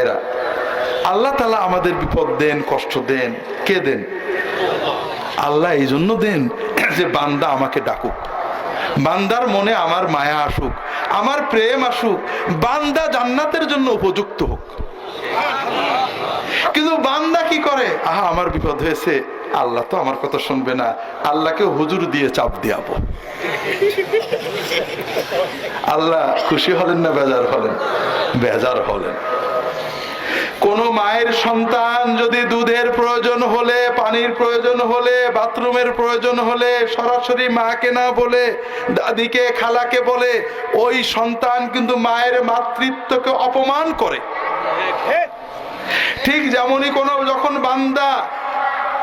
ভাইরা আল্লাহ তালা আমাদের বিপদ দেন, কষ্ট দেন। কে দেন? আল্লাহ এই জন্য দেন যে বান্দা আমাকে ডাকুক। বান্দার মনে আমার মায়া আসুক, আমার প্রেম আসুক, বান্দা জান্নাতের জন্য উপযুক্ত হোক। কিন্তু বান্দা কি করে? আহা, আমার বিপদ হয়েছে। আল্লাহ তো আমার কথা শুনবে না। আল্লাহকে হুজুর দিয়ে চাপ দিয়াবো। আল্লাহ খুশি হলেন না বেজার হলেন? বেজার হলেন। কোন মায়ের সন্তান যদি দুধের প্রয়োজন হলে, পানির প্রয়োজন হলে, বাথরুমের প্রয়োজন হলে, সরাসরি মাকে না বলে, দাদিকে, খালাকে বলে, ওই সন্তান কিন্তু মায়ের মাতৃত্বকে অপমান করে। ঠিক যেমনই কোনো যখন বান্দা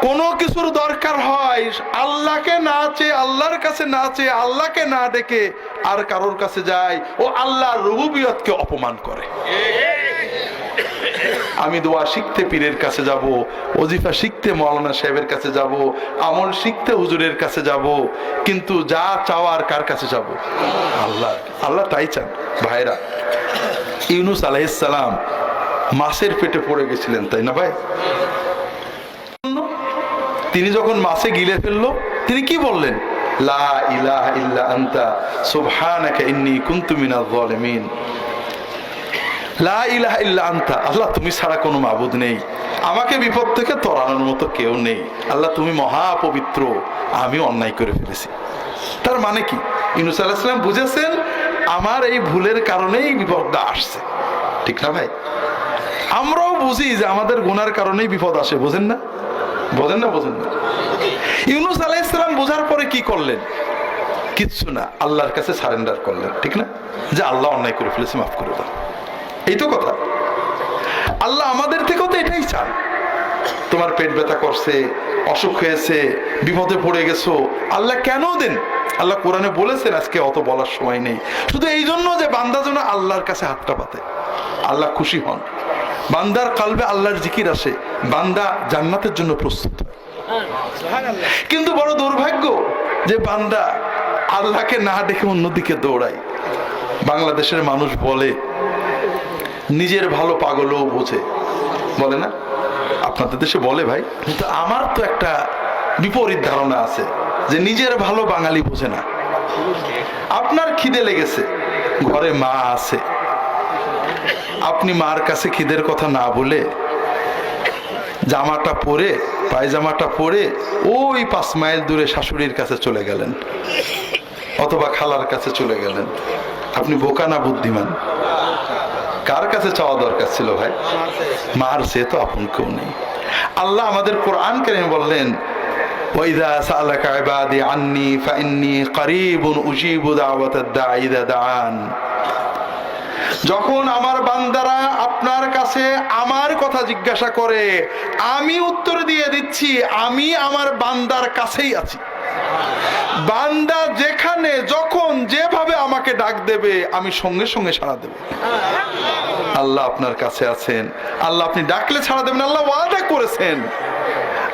কোনো কিছুর দরকার হয়, আল্লাহকে না চেয়ে, আল্লাহর কাছে না চেয়ে, আল্লাহকে না ডেকে, আর কারোর কাছে যায়, ও আল্লাহ রুবুবিয়তকে অপমান করে। আমি দোয়া শিখতে পীরের কাছে যাব, ওজিফা শিখতে মৌলানা সাহেবের কাছে যাব, আমল শিখতে হুজুরের কাছে যাব, কিন্তু যা চাওয়ার কার কাছে যাব? আল্লাহ আল্লাহ তাই চান। ভাইরা ইউনুস আলাইসালাম মাছের পেটে পড়ে গেছিলেন, তাই না ভাই? তিনি যখন মাছে গিলে ফেলল, তিনি কি বললেন? লা ইলাহা ইল্লা আনতা, সুবহানাকা ইন্নী কুনতু মিনাজ জালিমিন লা ইলাহা ইল্লা আনতা। আল্লাহ, তুমি ছাড়া কোনো মাবুদ নেই। আমাকে বিপদ থেকে তরানোর মতো কেউ নেই। আল্লাহ, তুমি মহা পবিত্র আমি অন্যায় করে ফেলেছি। তার মানে কি? ইনুস আলাহিসাম বুঝেছেন, আমার এই ভুলের কারণেই বিপদটা আসছে। ঠিক না ভাই? আমরাও বুঝি যে আমাদের গুনার কারণেই বিপদ আসে, বোঝেন না? বোঝেন না বোঝেন না? ইউনুস আলাইসালাম বোঝার পরে কি করলেন? কিচ্ছু না, আল্লাহর কাছে সারেন্ডার করলেন। ঠিক না? যে আল্লাহ অন্যায় করে ফেলেছে, মাফ করে দাও। এই তো কথা। আল্লাহ আমাদের থেকেও তো এটাই চান। তোমার পেট ব্যথা করছে, অসুখ হয়েছে, বিপদে পড়ে গেছো, আল্লাহ কেন দেন? আল্লাহ কোরআনে বলেছেন আজকে অত বলার সময় নেই। শুধু এই জন্য যে বান্দা যেন আল্লাহর কাছে হাতটা পাতে আল্লাহ খুশি হন। বান্দার কালবে আল্লাহর জিকির আসে। বান্দা জান্নাতের জন্য প্রস্তুত কিন্তু বড় দুর্ভাগ্য যে বান্দা আল্লাহকে না দেখে অন্যদিকে দৌড়ায়। বাংলাদেশের মানুষ বলে নিজের ভালো পাগলও বোঝে। বলে না? আপনাদের দেশে বলে ভাই, কিন্তু আমার তো একটা বিপরীত ধারণা আছে যে নিজের ভালো বাঙালি বোঝে না। আপনার খিদে লেগেছে, ঘরে মা আছে। আপনি মার কাছে খিদের কথা না বলে জামাটা পরে, পায়জামাটা পরে ওই পাঁচ মাইল দূরে শাশুড়ির কাছে চলে গেলেন, অথবা খালার কাছে চলে গেলেন। আপনি বোকা না বুদ্ধিমান? কার কাছে চাওয়া দরকার ছিল ভাই? মার সে তো আপন কেউ নেই। আল্লাহ আমাদের কোরআন কারিমে বললেন যখন আমার বান্দারা আপনার কাছে আমার কথা জিজ্ঞাসা করে, আমি উত্তর দিয়ে দিচ্ছি, আমি আমার বান্দার কাছেই আছি। বান্দা যেখানে, যখন যেভাবে আমাকে ডাক দেবে, আমি সঙ্গে সঙ্গে সাড়া দেব। আল্লাহ আপনার কাছে আছেন। আল্লাহ আপনি ডাকলে ছাড়া দেবেন, আল্লাহ ওয়াদা করেছেন।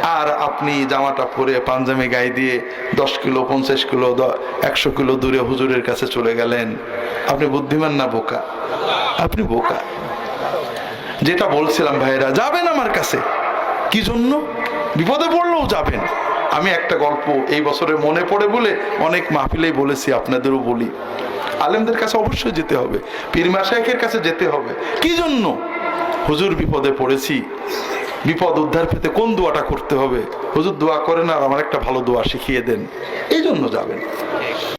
আর আপনি জামাটা পরে পাঞ্জামি গায়ে দিয়ে দশ কিলো, পঞ্চাশ কিলো একশো কিলো দূরে হুজুরের কাছে চলে গেলেন। আপনি বুদ্ধিমান না বোকা? আপনি বোকা। যেটা বলছিলাম ভাইরা যাবেন আমার কাছে। কি জন্য? বিপদে পড়লেও যাবেন। আমি একটা গল্প এই বছরে মনে পড়ে বলে অনেক মাহফিলেই বলেছি, আপনাদেরও বলি। আলেমদের কাছে অবশ্যই যেতে হবে। পীর মাসায়েকের কাছে যেতে হবে। কি জন্য? হুজুর বিপদে পড়েছি। বিপদ উদ্ধার পেতে কোন দোয়াটা করতে হবে? হুজুর দোয়া করেন আর আমার একটা ভালো দোয়া শিখিয়ে দেন। এই জন্য যাবেন।